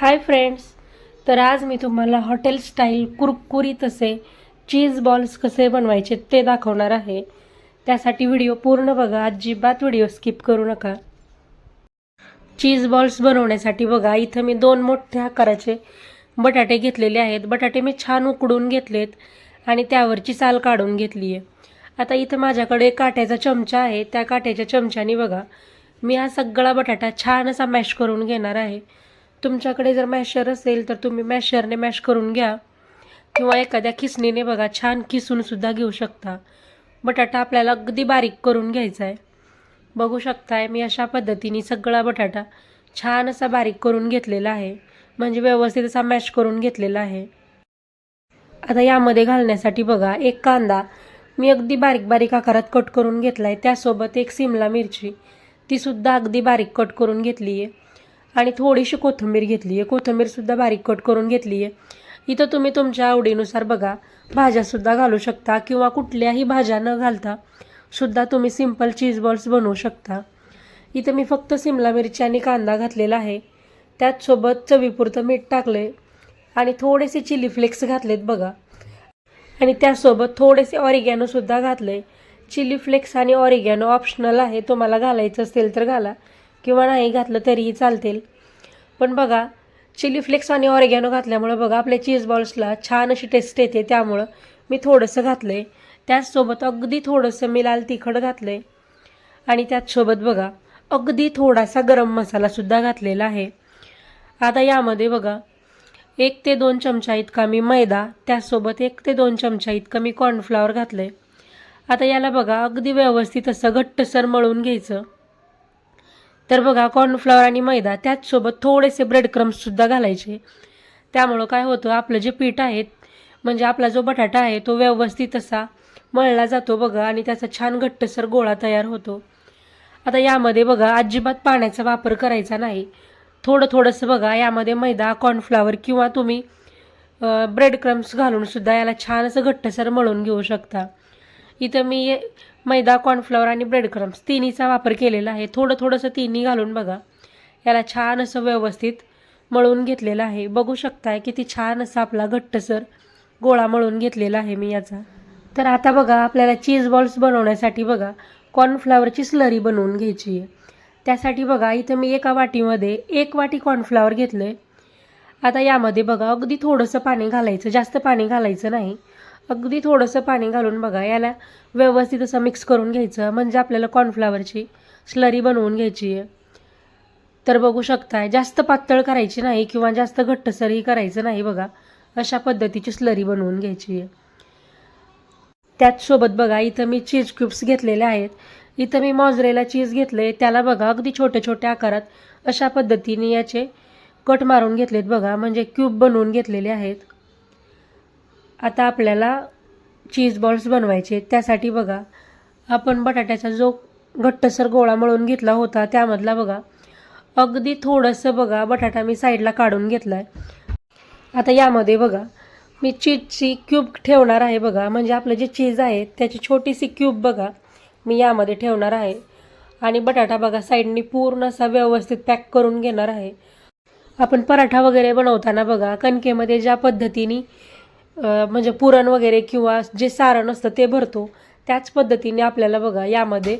Hi friends तर आज मी तुम्हाला हॉटेल स्टाईल कुरकुरीत असे चीज बॉल्स कसे बनवायचे ते दाखवणार आहे. त्यासाठी व्हिडिओ पूर्ण बघा. अजिबात व्हिडिओ स्किप करू नका. चीज बॉल्स बनवण्यासाठी बघा. इथं मी दोन मोठ्या आकाराचे बटाटे घेतलेले आहेत. बटाटे मी छान उकडून घेतलेत आणि त्यावरची साल काढून घेतली आहे. आता इथं माझ्याकडे काट्याचा चमचा आहे. त्या काट्याच्या चमच्याने बघा. मी हा सगळा बटाटा छान असा मॅश करून घेणार आहे. तुमच्याकडे जर मॅशर असेल तर तुम्ही मॅशरने मॅश करून घ्या. किंवा एखाद्या खिसणीने बघा छान खिसूनसुद्धा घेऊ शकता. बटाटा आपल्याला अगदी बारीक करून घ्यायचा आहे बघू शकताय मी अशा पद्धतीने सगळा बटाटा छान असा बारीक करून घेतलेला आहे. म्हणजे व्यवस्थित असा मॅश करून घेतलेला आहे. आता यामध्ये घालण्यासाठी बघा एक कांदा मी अगदी बारीक बारीक आकारात कट करून घेतला आहे त्यासोबत एक सिमला मिरची तीसुद्धा अगदी बारीक कट करून घेतली आहे आणि थोडीशी कोथिंबीर घेतली आहे. कोथिंबीरसुद्धा बारीक कट करून घेतली आहे. इथं तुम्ही तुमच्या आवडीनुसार बघा. भाज्यासुद्धा घालू शकता किंवा कुठल्याही भाज्या न घालता सुद्धा तुम्ही सिंपल चीज बॉल्स बनवू शकता. इथं मी फक्त सिमला मिरची आणि कांदा घातलेला आहे. त्याचसोबत चवीपुरतं मीठ टाकले आणि थोडेसे चिली फ्लेक्स घातलेत बघा. आणि त्यासोबत थोडेसे ऑरिगॅनोसुद्धा घातले चिली फ्लेक्स आणि ऑरिगॅनो ऑप्शनल आहे. तुम्हाला घालायचं असेल तर घाला. किंवा नाही घातलं तरीही चालतील. पण बघा चिली फ्लेक्स आणि ऑरेगॅनो घातल्यामुळं बघा आपल्या चीज बॉल्सला छान अशी टेस्ट येते. त्यामुळं मी थोडंसं घातलं आहे त्याचसोबत अगदी थोडंसं मी लाल तिखट घातलं आहे आणि त्याचसोबत बघा अगदी थोडासा गरम मसालासुद्धा घातलेला आहे. आता यामध्ये बघा एक ते दोन चमचा इतका मी मैदा त्याचसोबत एक ते दोन चमचा इतकं मी कॉर्नफ्लॉवर घातलं आहे आता याला बघा अगदी व्यवस्थित असं घट्टसर मळून घ्यायचं. तर बघा कॉर्नफ्लॉवर आणि मैदा त्याचसोबत थोडेसे ब्रेड क्रम्ससुद्धा घालायचे. त्यामुळं काय होतं आपलं जे पीठ आहे म्हणजे आपला जो बटाटा आहे तो व्यवस्थित असा मळला जातो बघा आणि त्याचा छान घट्टसर गोळा तयार होतो. आता यामध्ये बघा अजिबात पाण्याचा वापर करायचा नाही. थोडं थोडंसं बघा यामध्ये मैदा कॉर्नफ्लॉवर किंवा तुम्ही ब्रेड क्रम्स घालूनसुद्धा याला छान असं घट्टसर मळून घेऊ शकता. इथं मी मैदा कॉर्नफ्लॉवर आणि ब्रेड क्रम्स तिन्हीचा वापर केलेला आहे. थोडं थोडंसं तिन्ही घालून बघा. याला छान असं व्यवस्थित मळून घेतलेलं आहे. बघू शकताय किती छान असा आपला घट्टसर गोळा मळून घेतलेला आहे मी याचा. तर आता बघा आपल्याला चीज बॉल्स बनवण्यासाठी बघा कॉर्नफ्लॉवरची स्लरी बनवून घ्यायची आहे. त्यासाठी बघा इथं मी एका वाटीमध्ये एक वाटी कॉर्नफ्लॉवर घेतलं आहे आता यामध्ये बघा अगदी थोडंसं पाणी घालायचं जास्त पाणी घालायचं नाही. अगदी थोडंसं पाणी घालून बघा याला व्यवस्थित असं मिक्स करून घ्यायचं. म्हणजे आपल्याला कॉर्नफ्लॉवरची स्लरी बनवून घ्यायची आहे. तर बघू शकताय जास्त पातळ करायची नाही किंवा जास्त घट्टसरही करायचं नाही बघा. अशा पद्धतीची स्लरी बनवून घ्यायची आहे. त्याचसोबत बघा इथं मी चीज क्यूब्स घेतलेले आहेत. इथं मी मॉजरेला चीज घेतले त्याला बघा अगदी छोट्या छोट्या आकारात अशा पद्धतीने याचे कट मारून घेतलेत बघा. म्हणजे क्यूब बनवून घेतलेले आहेत. आता आपल्याला चीज बॉल्स बनवायचे त्यासाठी बघा आपण बटाट्याचा जो घट्टसर गोळा मळून घेतला होता त्यामधला बघा अगदी थोडंसं बघा बटाटा मी साईडला काढून घेतला आहे आता यामध्ये बघा मी चीजची क्यूब ठेवणार आहे बघा. म्हणजे आपलं जे चीज आहे त्याची छोटीशी क्यूब बघा मी यामध्ये ठेवणार आहे. आणि बटाटा बघा साईडनी पूर्ण असा व्यवस्थित पॅक करून घेणार आहे. आपण पराठा वगैरे बनवताना बघा कणकेमध्ये ज्या पद्धतीने म्हणजे पुरण वगैरे किंवा जे सारण असतं ते भरतो. त्याच पद्धतीने आपल्याला बघा यामध्ये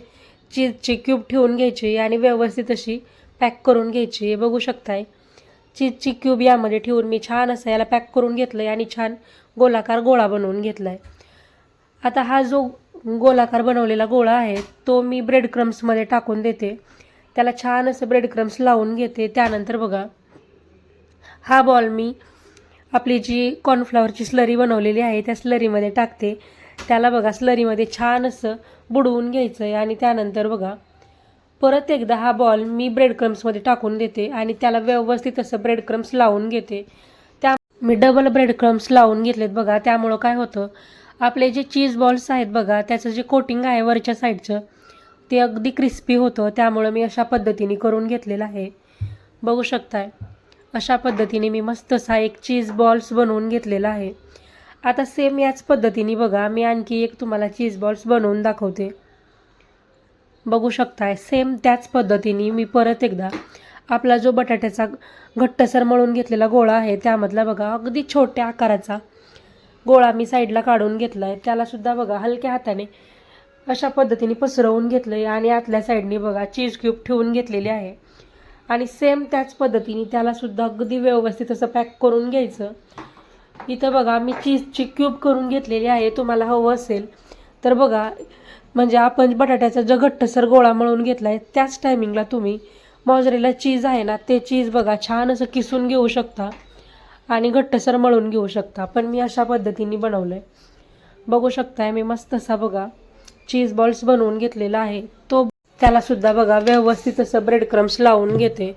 चीजची क्यूब ठेवून घ्यायची आणि व्यवस्थित अशी पॅक करून घ्यायची. हे बघू शकताय. चीजची क्यूब यामध्ये ठेवून मी छान असं याला पॅक करून घेतलं आहे आणि छान गोलाकार गोळा बनवून घेतला आहे आता हा जो गोलाकार बनवलेला गोळा आहे तो मी ब्रेड क्रम्समध्ये टाकून देते. त्याला छान असं ब्रेड क्रम्स लावून घेते. त्यानंतर बघा हा बॉल मी आपली जी कॉर्नफ्लॉवरची स्लरी बनवलेली आहे त्या स्लरीमध्ये टाकते. त्याला बघा स्लरीमध्ये छान असं बुडवून घ्यायचं आहे आणि त्यानंतर बघा परत एकदा हा बॉल मी ब्रेड क्रम्समध्ये टाकून देते आणि त्याला व्यवस्थित असं ब्रेड क्रम्स लावून घेते. त्या मी डबल ब्रेड क्रम्स लावून घेतलेत बघा. त्यामुळं काय होतं आपले जे चीज बॉल्स आहेत बघा त्याचं जे कोटिंग आहे वरच्या साईडचं ते अगदी क्रिस्पी होतं. त्यामुळं मी अशा पद्धतीने करून घेतलेलं आहे. बघू शकताय. अशा पद्धतीने मी मस्त असा एक चीज बॉल्स बनवून घेतलेला आहे. आता सेम याच पद्धतीने बघा मी आणखी एक तुम्हाला चीज बॉल्स बनवून दाखवते. बघू शकताय सेम त्याच पद्धतीने मी परत एकदा आपला जो बटाट्याचा घट्टसर मळून घेतलेला गोळा आहे त्यामधला बघा अगदी छोट्या आकाराचा गोळा मी साईडला काढून घेतला आहे त्यालासुद्धा बघा हलक्या हाताने अशा पद्धतीने पसरवून घेतलं आहे आणि आतल्या साईडने बघा चीज क्यूब ठेवून घेतलेले आहे. आणि सेम त्याच पद्धतीने त्यालासुद्धा अगदी व्यवस्थित असं पॅक करून घ्यायचं. इथं बघा मी चीजची क्यूब करून घेतलेली आहे तुम्हाला हवं असेल. तर बघा म्हणजे आपण बटाट्याचा जो घट्टसर गोळा मळून घेतला आहे त्याच टायमिंगला तुम्ही मॉजरेला चीज आहे ना ते चीज बघा छान असं किसून घेऊ शकता आणि घट्टसर मळून घेऊ शकता. पण मी अशा पद्धतीने बनवलं आहे बघू शकताय मी मस्त असा बघा चीज बॉल्स बनवून घेतलेला आहे. तो त्यालासुद्धा बघा व्यवस्थित असं ब्रेड क्रम्स लावून घेते.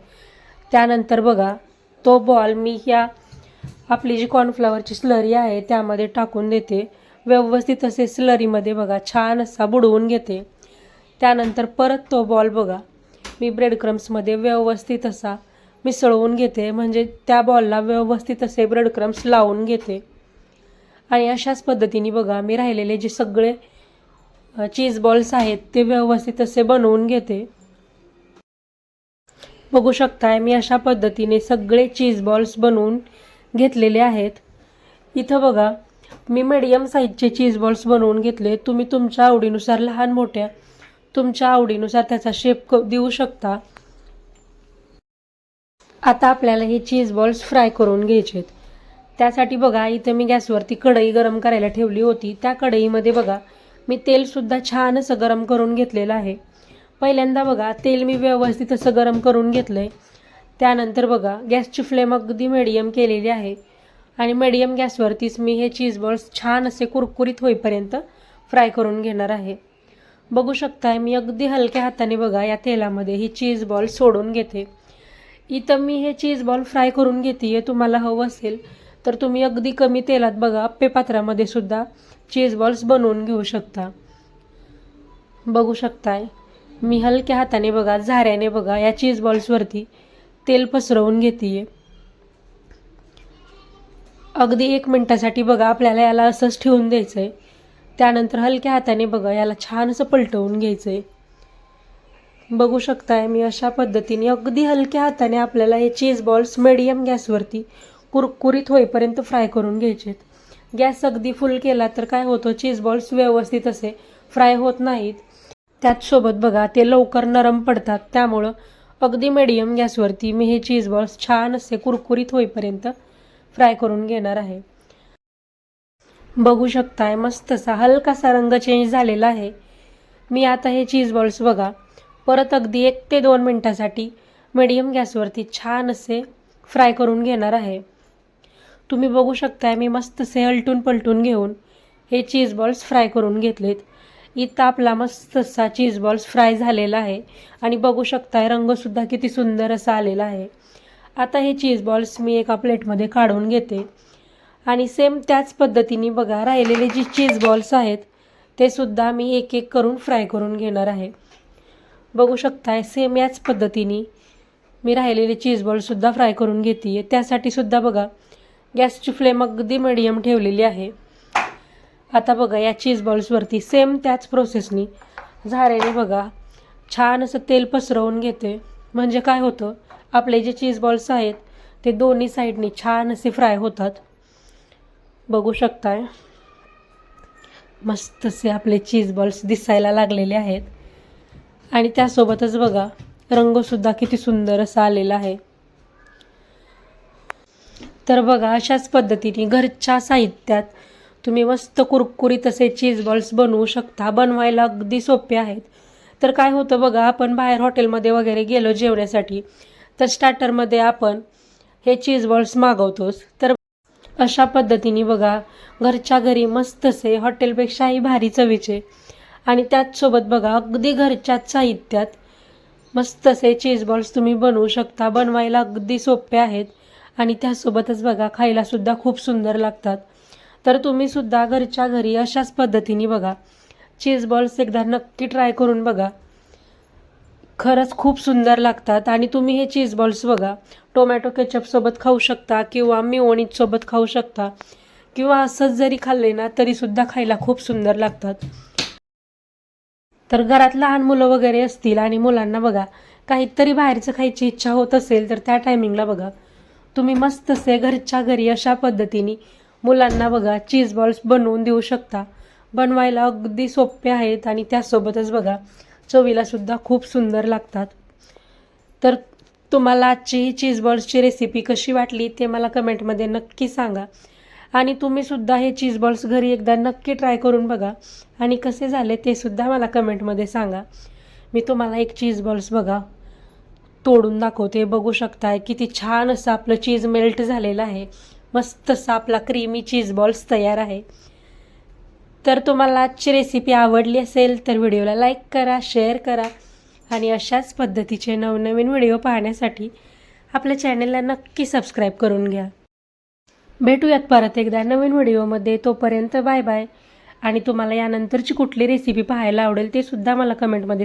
त्यानंतर बघा तो बॉल मी ह्या आपली जी कॉर्नफ्लॉवरची स्लरी आहे त्यामध्ये टाकून देते. व्यवस्थित असे स्लरीमध्ये बघा छान असा बुडवून घेते. त्यानंतर परत तो बॉल बघा मी ब्रेड क्रम्समध्ये व्यवस्थित असा मिसळवून घेते. म्हणजे त्या बॉलला व्यवस्थित असे ब्रेड क्रम्स लावून घेते. आणि अशाच पद्धतीने बघा मी राहिलेले जे सगळे चीज बॉल्स आहेत ते व्यवस्थित असे बनवून घेते. बघू शकताय मी अशा पद्धतीने सगळे चीज बॉल्स बनवून घेतलेले आहेत. इथं बघा मी मीडियम साईजचे चीज बॉल्स बनवून घेतले. तुम्ही तुमच्या आवडीनुसार लहान मोठ्या तुमच्या आवडीनुसार त्याचा शेप क देऊ शकता. आता आपल्याला हे चीज बॉल्स फ्राय करून घ्यायचे आहेत त्यासाठी बघा इथं मी गॅसवरती कढई गरम करायला ठेवली होती. त्या कढईमध्ये बघा मी तेलसुद्धा छान असं गरम करून घेतलेलं आहे. पहिल्यांदा बघा तेल मी व्यवस्थित असं गरम करून घेतलं आहे त्यानंतर बघा गॅसची फ्लेम अगदी मिडियम केलेली आहे. आणि मिडियम गॅसवरतीच मी हे चीज बॉल्स छान असे कुरकुरीत होईपर्यंत फ्राय करून घेणार आहे. बघू शकताय मी अगदी हलक्या हाताने बघा या तेलामध्ये ही चीज बॉल सोडून घेते. इथं मी हे चीज बॉल फ्राय करून घेते तुम्हाला हवं असेल तर तुम्ही अगदी कमी तेलात बघा अप्पे पात्रामध्ये सुद्धा चीज बॉल्स बनवून घेऊ शकता. बघू शकताय मी हलक्या हाताने बघा झाऱ्याने बघा या चीज बॉल्सवरती तेल पसरवून घेते अगदी एक मिनटासाठी बघा आपल्याला याला असंच ठेवून द्यायचं आहे त्यानंतर हलक्या हाताने बघा याला छान असं पलटवून घ्यायचं आहे बघू शकताय मी अशा पद्धतीने अगदी हलक्या हाताने आपल्याला हे चीज बॉल्स मिडियम गॅसवरती कुरकुरीत होईपर्यंत फ्राय करून घ्यायचे आहेत गॅस अगदी फुल केला तर काय होतं? चीज बॉल्स व्यवस्थित असे फ्राय होत नाहीत. त्याचसोबत बघा ते लवकर नरम पडतात. त्यामुळं अगदी मिडियम गॅसवरती मी हे चीज बॉल्स छान असे कुरकुरीत होईपर्यंत फ्राय करून घेणार आहे. बघू शकताय मस्त असा हलकासा रंग चेंज झालेला आहे. मी आता हे चीज बॉल्स बघा परत अगदी एक ते दोन मिनटासाठी मिडियम गॅसवरती छान असे फ्राय करून घेणार आहे. तुम्ही बघू शकताय मी मस्त असे हलटून पलटून घेऊन हे चीज बॉल्स फ्राय करून घेतलेत. इथं आपला मस्तसा चीज बॉल्स फ्राय झालेला आहे. आणि बघू शकताय रंगसुद्धा किती सुंदर असा आलेला आहे. आता हे चीज बॉल्स मी एका प्लेटमध्ये काढून घेते. आणि सेम त्याच पद्धतीने बघा राहिलेले जे चीज बॉल्स आहेत ते सुद्धा मी एक एक करून फ्राय करून घेणार आहे. बघू शकताय सेम याच पद्धतीने मी राहिलेले चीज बॉल्ससुद्धा फ्राय करून घेते त्यासाठी सुद्धा बघा गॅसची फ्लेम अगदी मिडियम ठेवलेली आहे. आता बघा या चीज बॉल्सवरती सेम त्याच प्रोसेसनी झारेने बघा छान असं तेल पसरवून घेते. म्हणजे काय होतं आपले जे चीज बॉल्स आहेत ते दोन्ही साईडनी छान असे फ्राय होतात. बघू शकताय. मस्त असे आपले चीज बॉल्स दिसायला लागलेले आहेत. आणि त्यासोबतच बघा रंगसुद्धा किती सुंदर असा आलेला आहे. तर बघा अशाच पद्धतीने घरच्या साहित्यात तुम्ही मस्त कुरकुरीत असे चीज बॉल्स बनवू शकता. बनवायला अगदी सोपे आहेत. तर काय होतं बघा आपण बाहेर हॉटेलमध्ये वगैरे गेलो जेवण्यासाठी तर स्टार्टरमध्ये आपण हे चीज बॉल्स मागवतोच तर अशा पद्धतीने बघा घरच्या घरी मस्त असे हॉटेलपेक्षाही भारी चवीचे आणि त्याचसोबत बघा अगदी घरच्याच साहित्यात मस्त असे चीज बॉल्स तुम्ही बनवू शकता. बनवायला अगदी सोपे आहेत. आणि त्यासोबतच बघा खायलासुद्धा खूप सुंदर लागतात. तर तुम्हीसुद्धा घरच्या घरी अशाच पद्धतीने बघा. चीज बॉल्स एकदा नक्की ट्राय करून बघा. खरंच खूप सुंदर लागतात आणि तुम्ही हे चीज बॉल्स बघा. टोमॅटो केचपसोबत खाऊ शकता किंवा मिओणीसोबत खाऊ शकता. किंवा असंच जरी खाल्ले ना तरीसुद्धा खायला खूप सुंदर लागतात. तर घरात लहान मुलं वगैरे असतील आणि मुलांना बघा काहीतरी बाहेरचं खायची इच्छा होत असेल तर त्या टायमिंगला बघा. तुम्ही मस्तसे घरच्या घरी अशा पद्धतीने मुलांना बघा चीज बॉल्स बनवून देऊ शकता. बनवायला अगदी सोपे आहेत आणि त्यासोबतच बघा चवीलासुद्धा खूप सुंदर लागतात. तर तुम्हाला आजची चीज बॉल्सची रेसिपी कशी वाटली ते मला कमेंटमध्ये नक्की सांगा. आणि तुम्हीसुद्धा हे चीज बॉल्स घरी एकदा नक्की ट्राय करून बघा. आणि कसे झाले ते सुद्धा मला कमेंटमध्ये सांगा. मी तुम्हाला एक चीज बॉल्स बघा. तोडून दाखवते. बघू शकताय किती छान असं आपलं चीज मेल्ट झालेलं आहे. मस्त असा आपला क्रीमी चीज बॉल्स तयार आहे. तर तुम्हाला आजची रेसिपी आवडली असेल तर व्हिडिओला लाईक करा शेअर करा आणि अशाच पद्धतीचे नवनवीन व्हिडिओ पाहण्यासाठी आपल्या चॅनलला नक्की सबस्क्राईब करून घ्या. भेटूयात परत एकदा नवीन व्हिडिओमध्ये तोपर्यंत बाय बाय आणि तुम्हाला यानंतरची कुठली रेसिपी पाहायला आवडेल ते सुद्धा मला कमेंटमध्ये